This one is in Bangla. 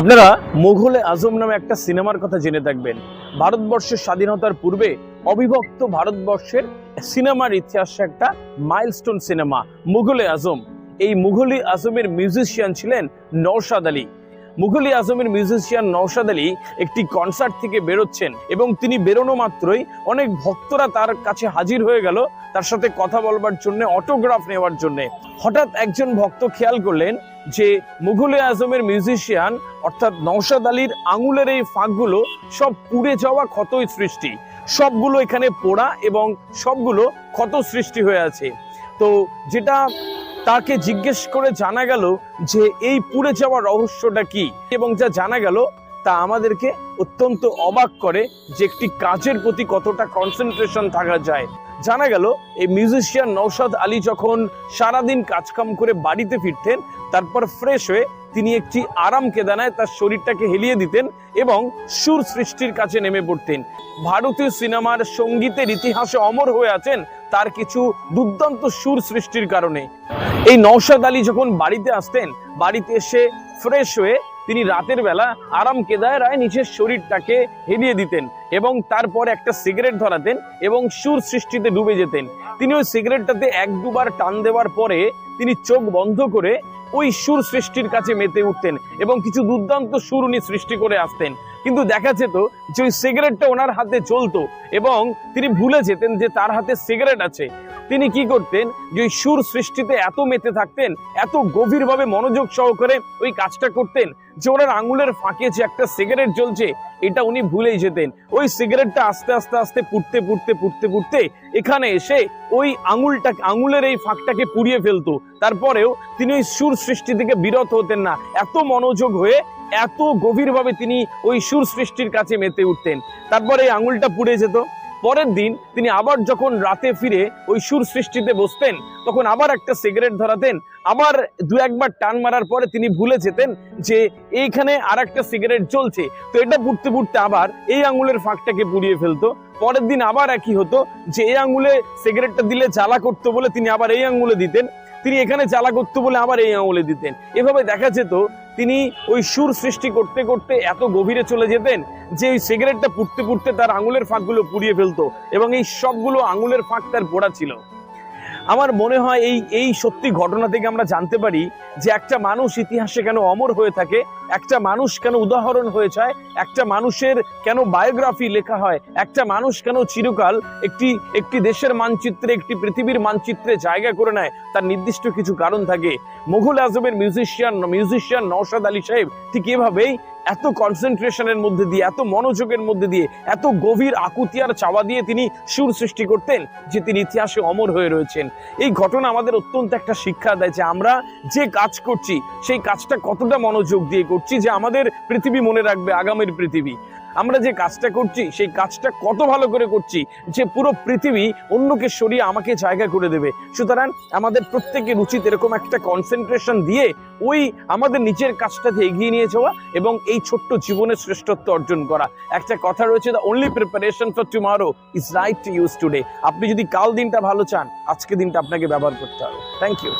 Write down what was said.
আপনারা মুঘলে আজম নামে একটা সিনেমার কথা জেনে থাকবেন। ভারতবর্ষের স্বাধীনতার পূর্বে অবিভক্ত ভারতবর্ষের সিনেমার ইতিহাসে একটা মাইলস্টোন সিনেমা, মুঘলে আজম। এই মুঘলি আজমের মিউজিশিয়ান ছিলেন নৌশাদ আলী। মুঘলি আজমের মিউজিশিয়ান নৌশাদ আলী একটি কনসার্ট থেকে বেরোচ্ছেন এবং তিনি বেরোনো মাত্রই অনেক ভক্তরা তার কাছে হাজির হয়ে গেল তার সাথে কথা বলবার জন্য অটোগ্রাফ নেওয়ার জন্য। হঠাৎ একজন ভক্ত খেয়াল করলেন যে মুঘলে আজমের মিউজিশিয়ান অর্থাৎ নওশাদ আলীর আঙুলের এই ফাঁকগুলো সব পুড়ে যাওয়া ক্ষতই সৃষ্টি। সবগুলো এখানে পোড়া এবং সবগুলো ক্ষত সৃষ্টি হয়ে আছে। তো যেটা তাকে জিজ্ঞেস করে জানা গেল যে এই পুড়ে যাওয়ার রহস্যটা কি? এবং যা জানা গেল তা আমাদেরকে অত্যন্ত অবাক করে যে একটি কাজের প্রতি কতটা কনসেন্ট্রেশন থাকা যায়। জানা গেল, এই মিউজিশিয়ান নৌশাদ আলী যখন সারাদিন কাজকাম করে বাড়িতে ফিরতেন, তারপর ফ্রেশ হয়ে তিনি একটি আরাম কেদানায় তার শরীরটাকে হেলিয়ে দিতেন এবং সুর সৃষ্টির কাছে নেমে পড়তেন। ভারতীয় সিনেমার সঙ্গীতের ইতিহাসে অমর হয়ে আছেন তার কিছু দুর্দান্ত সুর সৃষ্টির কারণে। এই নৌশাদ আলী যখন বাড়িতে আসতেন, বাড়িতে এসে ফ্রেশ হয়ে তিনি রাতের বেলা আরাম কেদায় রায় নিজের শরীরটাকে হেলিয়ে দিতেন এবং তারপর একটা সিগারেট ধরাতেন এবং সুর সৃষ্টিতে ডুবে যেতেন। তিনি ওই সিগারেটটাতে এক দুবার টান দেওয়ার পরে তিনি চোখ বন্ধ করে ওই সুর সৃষ্টির কাছে মেতে উঠতেন এবং কিছু দুর্দান্ত সুর উনি সৃষ্টি করে আসতেন। কিন্তু দেখা যেত যে ওই সিগারেটটা ওনার হাতে চলতো এবং তিনি ভুলে যেতেন যে তার হাতে সিগারেট আছে। তিনি কি করতেন? যে ওই সুর সৃষ্টিতে এত মেতে থাকতেন, এত গভীরভাবে মনোযোগ সহকারে ওই কাজটা করতেন, যে ওনার আঙুলের ফাঁকে যে একটা সিগারেট জ্বলছে, এটা উনি ভুলেই যেতেন। ওই সিগারেটটা আস্তে আস্তে আস্তে পুড়তে পুড়তে পুড়তে পুড়তে এখানে এসে ওই আঙুলটা, আঙুলের এই ফাঁকটাকে পুড়িয়ে ফেলতো। তারপরেও তিনি ওই সুর সৃষ্টি থেকে বিরত হতেন না। এত মনোযোগ হয়ে এত গভীরভাবে তিনি ওই সুর সৃষ্টির কাছে মেতে উঠতেন। তারপরে এই আঙুলটা পুড়ে যেত। পরের দিন তিনি আবার যখন রাতে ফিরে ওই সুর সৃষ্টিতে বসতেন, তখন আবার একটা সিগারেট ধরাতেন, আবার দু একবার টান মারার পরে তিনি ভুলে যেতেন যে এইখানে আর একটা সিগারেট জ্বলছে। তো এটা পুড়তে পুড়তে আবার এই আঙুলের ফাঁকটাকে পুড়িয়ে ফেলতো। পরের দিন আবার একই হতো যে এই আঙুলে সিগারেটটা দিলে জ্বালা করতো বলে তিনি আবার এই আঙুলে দিতেন, তিনি এখানে জ্বালা করতো বলে আবার এই আঙুলে দিতেন। এভাবে দেখা যেত তিনি ওই সুর সৃষ্টি করতে করতে এত গভীরে চলে যেতেন যে ওই সিগারেটটা পুড়তে পুড়তে তার আঙুলের ফাঁকগুলো পুড়িয়ে ফেলতো এবং এই সবগুলো আঙুলের ফাঁক তার পোড়া ছিল। আমার মনে হয় এই এই সত্যি ঘটনা থেকে আমরা জানতে পারি যে একটা মানুষ ইতিহাসে কেন অমর হয়ে থাকে একটা মানুষ কেন উদাহরণ হয়ে যায়? একটা মানুষের কেন বায়োগ্রাফি লেখা হয়? একটা মানুষ কেন চিরকাল একটি একটি দেশের মানচিত্রে, একটি পৃথিবীর মানচিত্রে জায়গা করে নেয়? তার নির্দিষ্ট কিছু কারণ থাকে। মুঘল আজমের মিউজিশিয়ান মিউজিশিয়ান নওশাদ আলী সাহেব ঠিক এভাবেই এত কনসেন্ট্রেশনের মধ্যে দিয়ে, এত মনোযোগের মধ্যে দিয়ে, এত গভীর আকুতিয়ার চাওয়া দিয়ে তিনি সুর সৃষ্টি করতেন যে তিনি ইতিহাসে অমর হয়ে রয়েছেন। এই ঘটনা আমাদের অত্যন্ত একটা শিক্ষা দেয় যে আমরা যে কাজ করছি, সেই কাজটা কতটা মনোযোগ দিয়ে করছি যে আমাদের পৃথিবী মনে রাখবে, আগামীর পৃথিবী। আমরা যে কাজটা করছি, সেই কাজটা কত ভালো করে করছি, যে পুরো পৃথিবী অন্যকে সরিয়ে আমাকে জায়গা করে দেবে। সুতরাং আমাদের প্রত্যেকের উচিত এরকম একটা কনসেন্ট্রেশন দিয়ে ওই আমাদের নিজের কাজটাতে এগিয়ে নিয়ে যাওয়া এবং এই ছোট্ট জীবনের শ্রেষ্ঠত্ব অর্জন করা। একটা কথা রয়েছে the only preparation for tomorrow is right to use today আপনি যদি কাল দিনটা ভালো চান, আজকে দিনটা আপনাকে ব্যবহার করতে হবে। Thank you